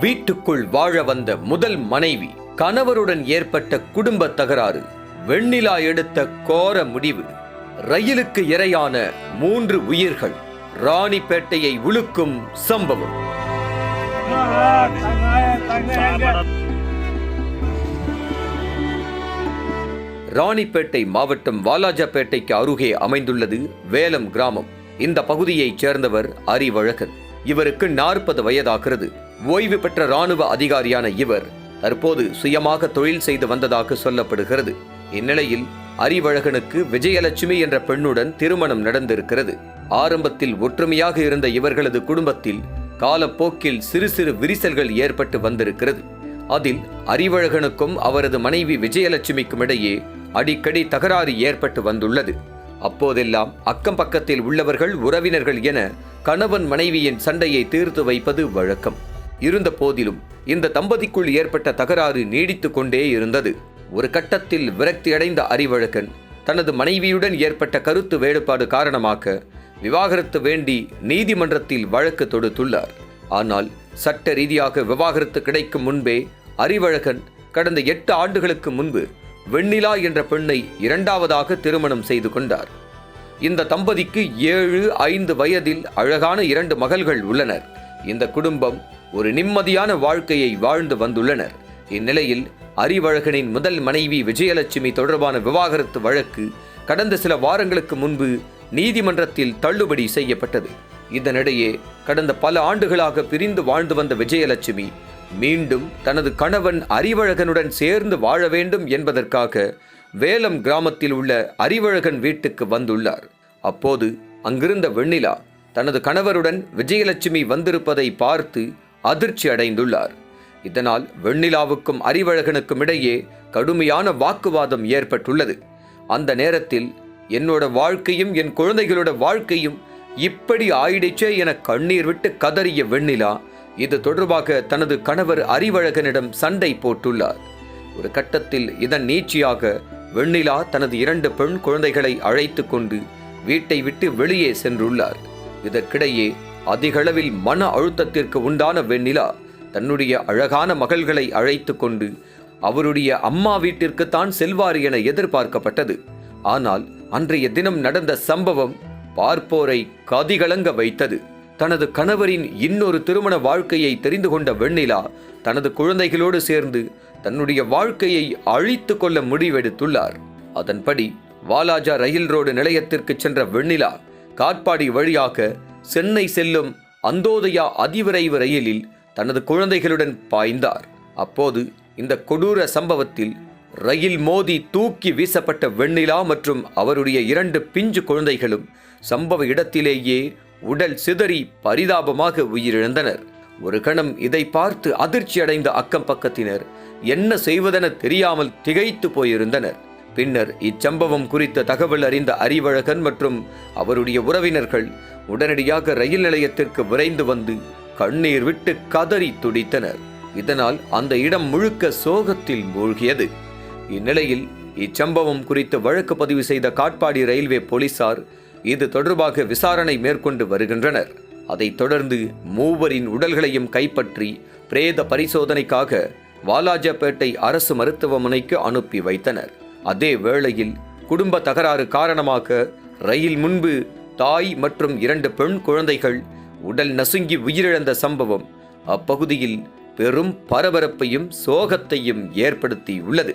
வீட்டுக்குள் வாழ வந்த முதல் மனைவி கணவருடன் ஏற்பட்ட குடும்ப தகராறு வெண்ணிலா எடுத்த கோர முடிவு. ரயிலுக்கு இரையான மூன்று உயிர்கள் ராணிப்பேட்டையை உழுக்கும் சம்பவம். ராணிப்பேட்டை மாவட்டம் வாலாஜாபேட்டைக்கு அருகே அமைந்துள்ளது வேலம் கிராமம். இந்த பகுதியைச் சேர்ந்தவர் அறிவழகன் இவருக்கு நாற்பது வயதாகிறது. ஓய்வு பெற்ற ராணுவ அதிகாரியான இவர் தற்போது சுயமாக தொழில் செய்து வந்ததாக சொல்லப்படுகிறது. இந்நிலையில் அறிவழகனுக்கு விஜயலட்சுமி என்ற பெண்ணுடன் திருமணம் நடந்திருக்கிறது. ஆரம்பத்தில் ஒற்றுமையாக இருந்த இவர்களது குடும்பத்தில் காலப்போக்கில் சிறு சிறு விரிசல்கள் ஏற்பட்டு வந்திருக்கிறது. அதில் அறிவழகனுக்கும் அவரது மனைவி விஜயலட்சுமிக்கும் இடையே அடிக்கடி தகராறு ஏற்பட்டு வந்துள்ளது. அப்போதெல்லாம் அக்கம் பக்கத்தில் உள்ளவர்கள் உறவினர்கள் என கணவன் மனைவியின் சண்டையை தீர்த்து வைப்பது வழக்கம். இருந்த போதிலும் இந்த தம்பதிக்குள் ஏற்பட்ட தகராறு நீடித்து கொண்டே இருந்தது. ஒரு கட்டத்தில் விரக்தியடைந்த அறிவழகன் தனது மனைவியுடன் ஏற்பட்ட கருத்து வேறுபாடு காரணமாக விவாகரத்து வேண்டி நீதிமன்றத்தில் வழக்கு தொடுத்துள்ளார். ஆனால் சட்ட ரீதியாக விவாகரத்து கிடைக்கும் முன்பே அறிவழகன் கடந்த எட்டு ஆண்டுகளுக்கு முன்பு வெண்ணிலா என்ற பெண்ணை இரண்டாவதாக திருமணம் செய்து கொண்டார். இந்த தம்பதிக்கு ஏழு ஐந்து வயதில் அழகான இரண்டு மகள்கள் உள்ளனர். இந்த குடும்பம் ஒரு நிம்மதியான வாழ்க்கையை வாழ்ந்து வந்துள்ளனர். இந்நிலையில் அறிவழகனின் முதல் மனைவி விஜயலட்சுமி தொடர்பான விவாகரத்து வழக்கு கடந்த சில வாரங்களுக்கு முன்பு நீதிமன்றத்தில் தள்ளுபடி செய்யப்பட்டது. இதனிடையே கடந்த பல ஆண்டுகளாக பிரிந்து வாழ்ந்து வந்த விஜயலட்சுமி மீண்டும் தனது கணவன் அறிவழகனுடன் சேர்ந்து வாழ வேண்டும் என்பதற்காக வேலம் கிராமத்தில் உள்ள அறிவழகன் வீட்டுக்கு வந்துள்ளார். அப்போது அங்கிருந்த வெண்ணிலா தனது கணவருடன் விஜயலட்சுமி வந்திருப்பதை பார்த்து அதிர்ச்சி அடைந்துள்ளார். இதனால் வெண்ணிலாவுக்கும் அறிவழகனுக்கும் இடையே கடுமையான வாக்குவாதம் ஏற்பட்டுள்ளது. அந்த நேரத்தில் என்னோட வாழ்க்கையும் என் குழந்தைகளோட வாழ்க்கையும் இப்படி ஆயிடுச்சே என கண்ணீர் விட்டு கதறிய வெண்ணிலா இது தொடர்பாக தனது கணவர் அறிவழகனிடம் சண்டை போட்டுள்ளார். ஒரு கட்டத்தில் இதன் நீட்சியாக வெண்ணிலா தனது இரண்டு பெண் குழந்தைகளை அழைத்து கொண்டு வீட்டை விட்டு வெளியே சென்றுள்ளார். இதற்கிடையே அதிகளவில் மன அழுத்தத்திற்கு உண்டான வெண்ணிலா தன்னுடைய அழகான மகள்களை அழைத்து கொண்டு அவருடைய அம்மா வீட்டிற்குத்தான் செல்வார் என எதிர்பார்க்கப்பட்டது. ஆனால் அன்றைய தினம் நடந்த சம்பவம் பார்ப்போரை கதிகலங்க வைத்தது. தனது கணவரின் இன்னொரு திருமண வாழ்க்கையை தெரிந்து கொண்ட வெண்ணிலா தனது குழந்தைகளோடு சேர்ந்து தன்னுடைய வாழ்க்கையை அழித்து கொள்ள முடிவெடுத்துள்ளார். அதன்படி வாலாஜா ரயில் ரோடு நிலையத்திற்கு சென்ற வெண்ணிலா காட்பாடி வழியாக சென்னை செல்லும் அந்தோதயா அதிவிரைவு ரயிலில் தனது குழந்தைகளுடன் பாய்ந்தார். அப்போது இந்த கொடூர சம்பவத்தில் ரயில் மோதி தூக்கி வீசப்பட்ட வெண்ணிலா மற்றும் அவருடைய இரண்டு பிஞ்சு குழந்தைகளும் சம்பவ இடத்திலேயே உடல் சிதறி பரிதாபமாக உயிரிழந்தனர். ஒரு கணம் இதை பார்த்து அதிர்ச்சி அடைந்த அக்கம் பக்கத்தினர் என்ன செய்வதென தெரியாமல் திகைத்து போயிருந்தனர். பின்னர் இச்சம்பவம் குறித்த தகவல் அறிந்த அறிவழகன் மற்றும் அவருடைய உறவினர்கள் உடனடியாக ரயில் நிலையத்திற்கு விரைந்து வந்து கண்ணீர் விட்டு கதறி துடித்தனர். இதனால் அந்த இடம் முழுக்க சோகத்தில் மூழ்கியது. இந்நிலையில் இச்சம்பவம் குறித்து வழக்கு பதிவு செய்த காட்பாடி ரயில்வே போலீசார் இது தொடர்பாக விசாரணை மேற்கொண்டு வருகின்றனர். அதைத் தொடர்ந்து மூவரின் உடல்களையும் கைப்பற்றி பிரேத பரிசோதனைக்காக வாலாஜாபேட்டை அரசு மருத்துவமனைக்கு அனுப்பி வைத்தனர். அதே வேளையில் குடும்ப தகராறு காரணமாக ரயில் முன்பு தாய் மற்றும் இரண்டு பெண் குழந்தைகள் உடல் நசுங்கி உயிரிழந்த சம்பவம் அப்பகுதியில் பெரும் பரபரப்பையும் சோகத்தையும் ஏற்படுத்தியுள்ளது.